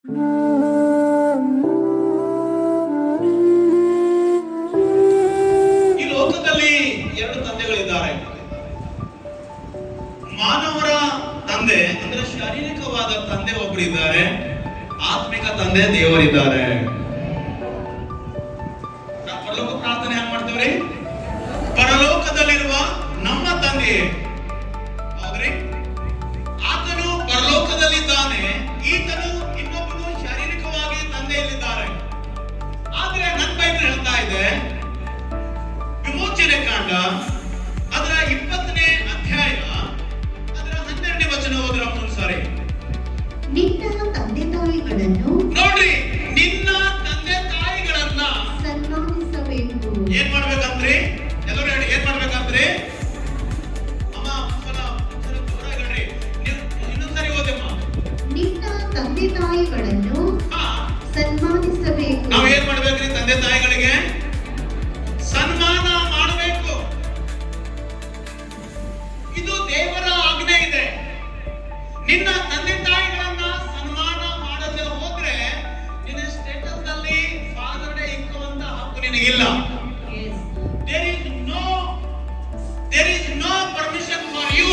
ಈ ಲೋಕದಲ್ಲಿ ಎರಡು ತಂದೆಗಳಿದ್ದಾರೆ. ಮಾನವರ ತಂದೆ, ಅಂದ್ರೆ ಶಾರೀರಿಕವಾದ ತಂದೆ ಒಬ್ಬರಿದ್ದಾರೆ ಆತ್ಮಿಕ ತಂದೆ ದೇವರಿದ್ದಾರೆ. ಪರಲೋಕ ಪ್ರಾರ್ಥನೆ ಹೆಂಗ್ ಮಾಡ್ತೇವ್ರಿ? ಪರಲೋಕದಲ್ಲಿರುವ ನಮ್ಮ ತಂದೆ ತಾಯಿಗಳನ್ನು ನೋಡ್ರಿ ನಿನ್ನ ತಂದೆ ತಾಯಿಗಳನ್ನ ಸನ್ಮಾನಿಸಬೇಕು. ಏನ್ ಮಾಡ್ಬೇಕಂದ್ರೆ ಎಲ್ಲರೂ ಹೇಳಿ ಏನ್ ಮಾಡ್ಬೇಕಂದ್ರೆ? ಅಮ್ಮ ಒಂದ್ಸಲ ಒಂದ್ಸಲ ಜೋರಾಗಿ ಹೇಳ್ರಿ ಇನ್ನೊಂದ್ಸರಿ ಓದಮ್ಮ. ನಿನ್ನ ತಂದೆ ತಾಯಿಗಳನ್ನು ಸನ್ಮಾನಿಸಬೇಕು. ನಾವ್ ಏನ್ ಮಾಡ್ಬೇಕ್ರಿ ತಂದೆ ತಾಯಿಗಳಿಗೆ? ಸನ್ಮಾನ ಮಾಡಬೇಕು. ಇದು ದೇವರ ಆಜ್ಞೆ ಇದೆ. ನಿನ್ನ ತಂದೆ ನಿನಗಿಲ್ಲ. There is no there is no permission for you